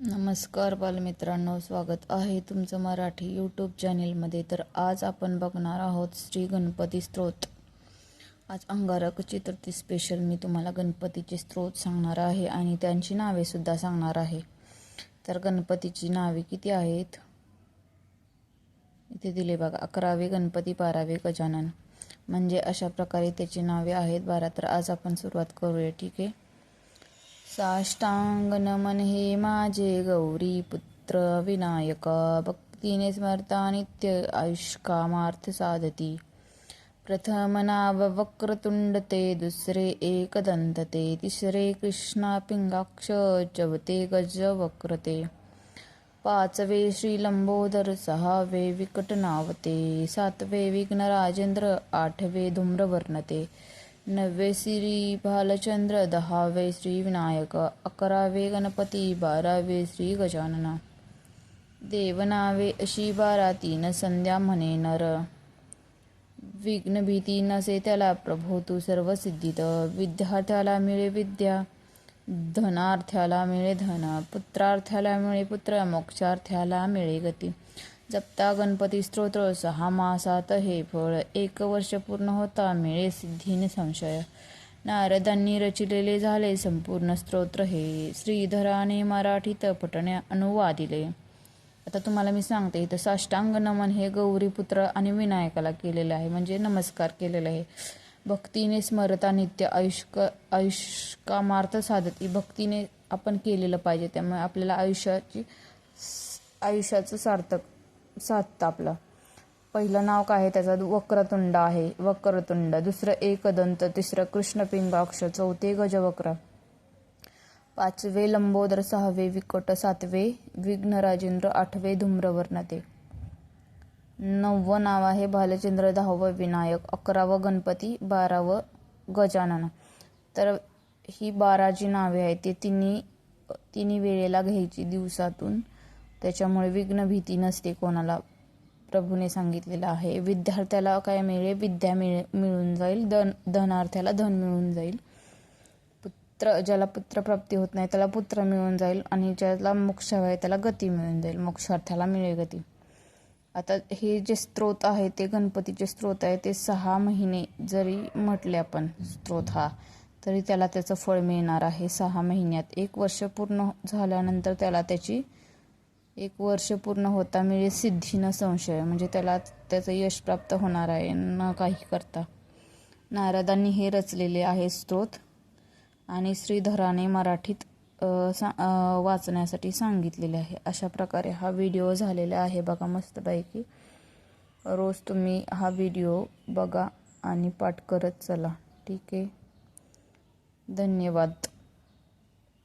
नमस्कार बालमित्रांनो स्वागत आहे तुमचं मराठी यूट्यूब चॅनेलमध्ये तर आज आपण बघणार आहोत श्री गणपती स्त्रोत. आज अंगारक चतुर्थी स्पेशल मी तुम्हाला गणपतीचे स्त्रोत सांगणार आहे आणि त्यांची नावेसुद्धा सांगणार आहे. तर गणपतीची नावे किती आहेत? इथे दिले बघा अकरावे गणपती बारावे गजानन. म्हणजे अशा प्रकारे त्याची नावे आहेत. बारा तर आज आपण सुरुवात करूया ठीक आहे? साष्टांग नमन हे माझे गौरी पुत्र विनायक भक्तीने स्मरता नित्य आयुष्कामार्थ साधती प्रथम नाव वक्रतुंड ते दुसरे एकदंत ते तिसरे कृष्णा पिंगाक्ष चवते गज वक्रते पाचवे श्री लंबोदर सहावे विकट नावते सातवे विघ्न राजेंद्र आठवे धूम्रवर्णते। नववे श्री भालचंद्र दहावे श्री विनायक, अकरावे गणपती, बारावे श्री गजानना। देवनावे अशी बारा तीन संध्या म्हणे नर। विघ्न भीती नसे त्याला प्रभो, तू सर्व सिद्धित। विद्यार्थ्याला मिळे विद्या, धनार्थ्याला मिळे धन, पुत्रार्थ्याला मिळे पुत्र, मोक्षार्थ्याला मिळे गती। जपता गणपती स्तोत्र सहा मासात हे फळ एक वर्ष पूर्ण होता मिळे सिद्धीन संशय. नारदांनी रचिलेले झाले संपूर्ण स्तोत्र हे श्रीधराने मराठीत पटण्या अनुवादिले. आता तुम्हाला मी सांगते इथं साष्टांग नमन हे गौरीपुत्र आणि विनायकाला केलेलं आहे म्हणजे नमस्कार केलेला आहे. भक्तीने स्मरता नित्य आयुष्क आयुष्कामार्थ साधती भक्तीने आपण केलेलं पाहिजे त्यामुळे आपल्याला आयुष्याची आयुष्याचं सार्थक साधतं आपलं. पहिलं नाव काय आहे? त्याचं वक्रतुंड आहे. वक्रतुंड. दुसरं एकदंत. तिसरं कृष्णपिंगाक्ष चौथे गजवक्र. पाचवे लंबोदर. सहावे विकट. सातवे विघ्नराजेंद्र. आठवे धूम्रवर्णते. नववं नाव आहे भालचंद्र दहावं विनायक. अकरावं गणपती. बारावं गजानन. तर ही बारा जी नावे आहेत. ते तिन्ही तिन्ही वेळेला घ्यायची दिवसातून. त्याच्यामुळे विघ्न भीती नसते कोणाला. प्रभूने सांगितलेलं आहे विद्यार्थ्याला काय मिळेल? विद्या मिळे मिळून जाईल. धन धनार्थ्याला धन मिळून जाईल. पुत्र ज्याला पुत्रप्राप्ती होत नाही त्याला पुत्र मिळून जाईल आणि ज्याला मोक्ष आहे त्याला गती मिळून जाईल. मोक्षार्थ्याला मिळेल गती. आता हे जे स्त्रोत आहे ते गणपतीचे स्त्रोत आहे ते सहा महिने जरी म्हटले आपण स्त्रोत हा तरी त्याला त्याचं फळ मिळणार आहे. सहा महिन्यात एक वर्ष पूर्ण झाल्यानंतर त्याला त्याची एक वर्ष पूर्ण होता म्हणजे सिद्धीनं संशय म्हणजे त्याला त्याचं यश प्राप्त होणार आहे न काही करता. नारदांनी हे रचलेले आहे स्तोत आणि श्रीधराने मराठीत सा वाचण्यासाठी सांगितलेले आहे. अशा प्रकारे हा व्हिडिओ झालेला आहे बघा मस्तपैकी. रोज तुम्ही हा व्हिडिओ बघा आणि पाठ करत चला. ठीक आहे? धन्यवाद.